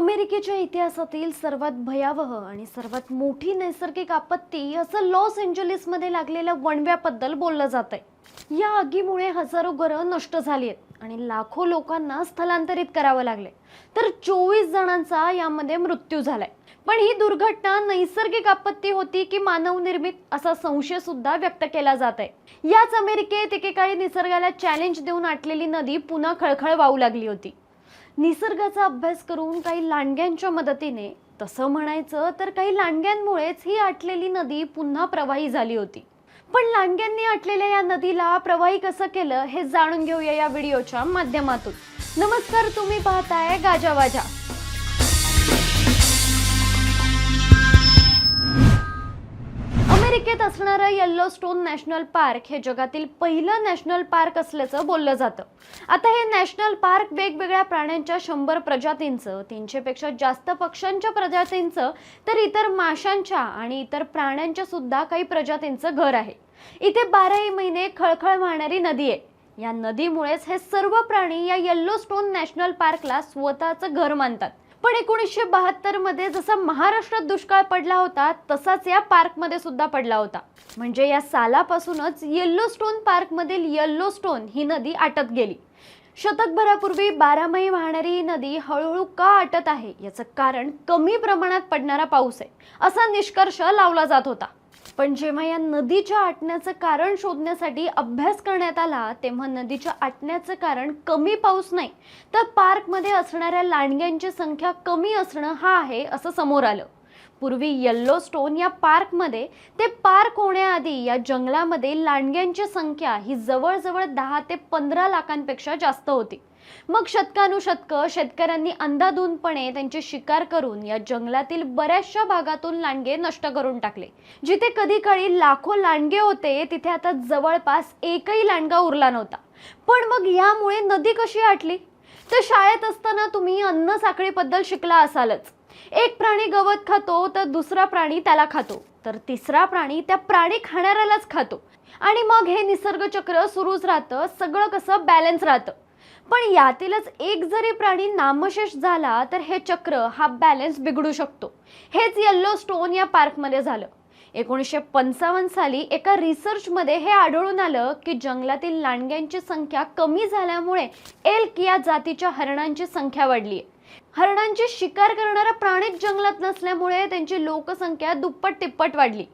अमेरिकेच्या इतिहासातील सर्वात भयावह आणि सर्वात मोठी नैसर्गिक आपत्ती असं लॉस एंजलिसमध्ये लागलेल्या वणव्याबद्दल बोललं जात आहे या आगीमुळे हजारो घरं नष्ट झाली आहेत आणि लाखो लोकांना स्थलांतरित करावं लागले तर चोवीस जणांचा यामध्ये मृत्यू झालाय. पण ही दुर्घटना नैसर्गिक आपत्ती होती की मानवनिर्मित असा संशय सुद्धा व्यक्त केला जात आहे याच अमेरिकेत एकेकाळी निसर्गाला चॅलेंज देऊन आटलेली नदी पुन्हा खळखळ वाहू लागली होती. निसर्गाचा अभ्यास करून काही लांडग्यांच्या मदतीने तसं म्हणायचं तर काही लांडग्यांमुळेच ही आटलेली नदी पुन्हा प्रवाही झाली होती. पण लांडग्यांनी आटलेल्या या नदीला प्रवाही कसं केलं हे जाणून घेऊया या व्हिडिओच्या माध्यमातून. नमस्कार तुम्ही पाहताय गाजावाजा अमेरिकेत असणारं येल्लो स्टोन नॅशनल पार्क हे जगातील पहिलं नॅशनल पार्क असल्याचं बोललं जातं. आता हे नॅशनल पार्क वेगवेगळ्या प्राण्यांच्या शंभर प्रजातींचं तीनशेपेक्षा जास्त पक्ष्यांच्या प्रजातींचं तर इतर माशांच्या आणि इतर प्राण्यांच्या सुद्धा काही प्रजातींचं घर आहे. इथे बाराही महिने खळखळ वाहणारी नदी आहे. या नदीमुळेच हे सर्व प्राणी या येल्लो स्टोन नॅशनल पार्कला स्वतःचं घर मानतात. पण एकोणीसशे बहात्तरमध्ये जसा महाराष्ट्रात दुष्काळ पडला होता तसाच या पार्कमध्ये सुद्धा पडला होता. म्हणजे या सालापासूनच येल्लो स्टोन पार्कमधील येल्लो स्टोन ही नदी आटत गेली. शतकभरापूर्वी बारामही वाहणारी ही नदी हळूहळू का आटत आहे याचं कारण कमी प्रमाणात पडणारा पाऊस आहे असा निष्कर्ष लावला जात होता. पण जेव्हा या नदीच्या आटण्याचं कारण शोधण्यासाठी अभ्यास करण्यात आला तेव्हा नदीच्या आटण्याचं कारण कमी पाऊस नाही तर पार्कमध्ये असणाऱ्या लांडग्यांची संख्या कमी असणं हा आहे असं समोर आलं. पूर्वी येल्लो स्टोन या पार्कमध्ये ते पार्क होण्याआधी या जंगलामध्ये लांडग्यांची संख्या ही जवळजवळ दहा ते पंधरा लाखांपेक्षा जास्त होती. मग शतकानुशतकं शेतकऱ्यांनी अंधाधुंदपणे त्यांची शिकार करून या जंगलातील बऱ्याचशा भागातून लांडगे नष्ट करून टाकले. जिथे कधी काळी लाखो लांडगे होते तिथे आता जवळपास एकही लांडगा उरला नव्हता. पण मग यामुळे नदी कशी आटली? तर शाळेत असताना तुम्ही अन्न साखळीबद्दल शिकला असालच. एक प्राणी गवत खातो तर दुसरा प्राणी त्याला खातो. तर तिसरा प्राणी त्या प्राणी खाणाऱ्यालाच खातो. आणि मग हे निसर्ग चक्र सुरूच राहतं सगळं कसं बॅलन्स राहतं. पण यातीलच एक जरी प्राणी नामशेष झाला तर हे चक्र हा बॅलन्स बिघडू शकतो. हेच येल्लो स्टोन या पार्कमध्ये झालं. एकोणीसशे पंचावन्न साली एका रिसर्चमध्ये हे आढळून आलं की जंगलातील लांडग्यांची संख्या कमी झाल्यामुळे एल्क या जातीच्या हरणांची संख्या वाढली. आहे हरणांची शिकार करणारा प्राणीच जंगलात नसल्यामुळे त्यांची लोकसंख्या दुप्पट तिप्पट वाढली.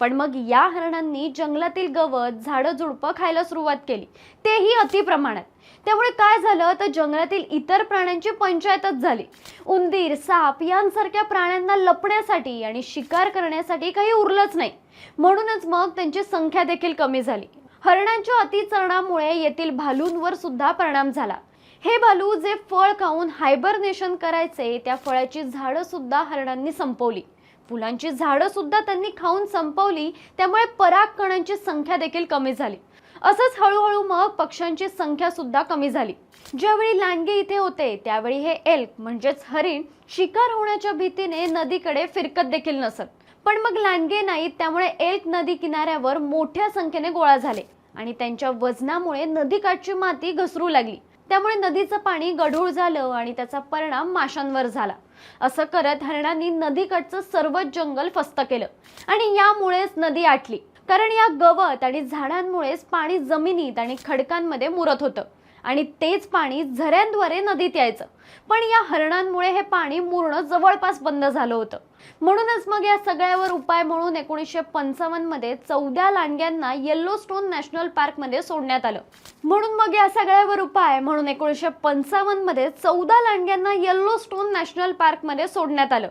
पण मग या हरणांनी जंगलातील गवत झाडं झुडपं खायला सुरुवात केली. तेही अति प्रमाणात त्यामुळे काय झालं? तर जंगलातील इतर प्राण्यांची पंचायतच झाली. उंदीर साप यांसारख्या प्राण्यांना लपण्यासाठी आणि शिकार करण्यासाठी काही उरलंच नाही. म्हणूनच मग त्यांची संख्या देखील कमी झाली. हरणांच्या अतिचरणामुळे येथील भालूंवर सुद्धा परिणाम झाला. हे भालू जे फळ खाऊन हायबरनेशन करायचे त्या फळाची झाडं सुद्धा हरणांनी संपवली. फुलांची झाडं सुद्धा त्यांनी खाऊन संपवली त्यामुळे परागकणांची संख्या देखील कमी झाली. असंच हळूहळू मग पक्ष्यांची संख्या सुद्धा कमी झाली. ज्यावेळी लांडगे इथे होते त्यावेळी हे एल्क म्हणजेच हरिण शिकार होण्याच्या भीतीने नदीकडे फिरकत देखील नसत. पण मग लांडगे नाहीत त्यामुळे एल्क नदी किनाऱ्यावर मोठ्या संख्येने गोळा झाले आणि त्यांच्या वजनामुळे नदीकाठची माती घसरू लागली. त्यामुळे नदीचं पाणी गढूळ झालं आणि त्याचा परिणाम माशांवर झाला. असं करत हरणांनी नदीकडचं सर्वच जंगल फस्त केलं आणि यामुळेच नदी आटली. कारण या गवत आणि झाडांमुळेच पाणी जमिनीत आणि खडकांमध्ये मुरत होतं. आणि तेच पाणी झऱ्यांद्वारे नदीत यायचं. पण या हरणांमुळे हे पाणी मुरणं जवळपास बंद झालं होतं. म्हणूनच मग या सगळ्यावर उपाय म्हणून एकोणीसशे पंचावन्नमध्ये चौदा लांडग्यांना येल्लो स्टोन नॅशनल पार्कमध्ये सोडण्यात आलं. म्हणून मग या सगळ्यावर उपाय म्हणून एकोणीसशे पंचावन्नमध्ये चौदा लांडग्यांना येल्लो स्टोन नॅशनल पार्कमध्ये सोडण्यात आलं.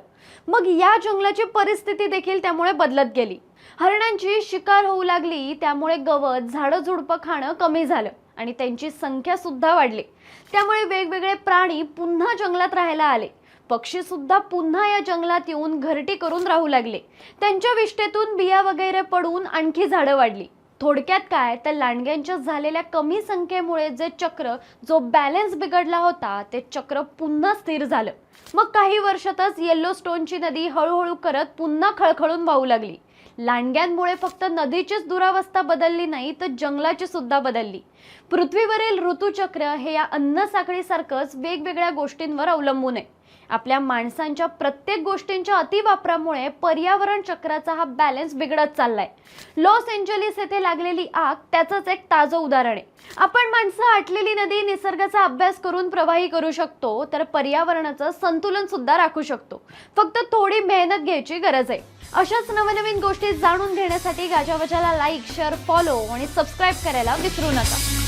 मग या जंगलाची परिस्थिती देखील त्यामुळे बदलत गेली. हरणांची शिकार होऊ लागली त्यामुळे गवत झाडं झुडपं खाणं कमी झालं. आणि त्यांची संख्या सुद्धा वाढली. त्यामुळे वेगवेगळे प्राणी पुन्हा जंगलात राहायला आले. पक्षी सुद्धा पुन्हा या जंगलात येऊन घरटी करून राहू लागले. त्यांच्या विष्ठेतून बिया वगैरे पडून आणखी झाडं वाढली. थोडक्यात काय तर लांडग्यांच्या झालेल्या कमी संख्येमुळे जे चक्र जो बॅलन्स बिघडला होता ते चक्र पुन्हा स्थिर झालं. मग काही वर्षातच येल्लो स्टोनची नदी हळूहळू करत पुन्हा खळखळून वाहू लागली. लांडग्यांमुळे फक्त नदीचीच दुरावस्था बदलली नाही तर जंगलाची सुद्धा बदलली. पृथ्वीवरील ऋतुचक्र हे या अन्न साखळीसारखंच वेगवेगळ्या गोष्टींवर अवलंबून आहे. आपल्या माणसांच्या प्रत्येक गोष्टींच्या अतिवापरामुळे पर्यावरण चक्राचा हा बॅलन्स बिघडत चाललाय. लॉस एंजलिस येथे लागलेली आग त्याचंच एक ताजं उदाहरण आहे. आपण माणसं आटलेली नदी निसर्गाचा अभ्यास करून प्रवाही करू शकतो तर पर्यावरणाचं संतुलन सुद्धा राखू शकतो. फक्त थोडी मेहनत घ्यायची गरज आहे. अशाच नवनवीन गोष्टी जाणून घेण्यासाठी गाजावाजाला लाईक शेअर फॉलो आणि सबस्क्राईब करायला विसरू नका.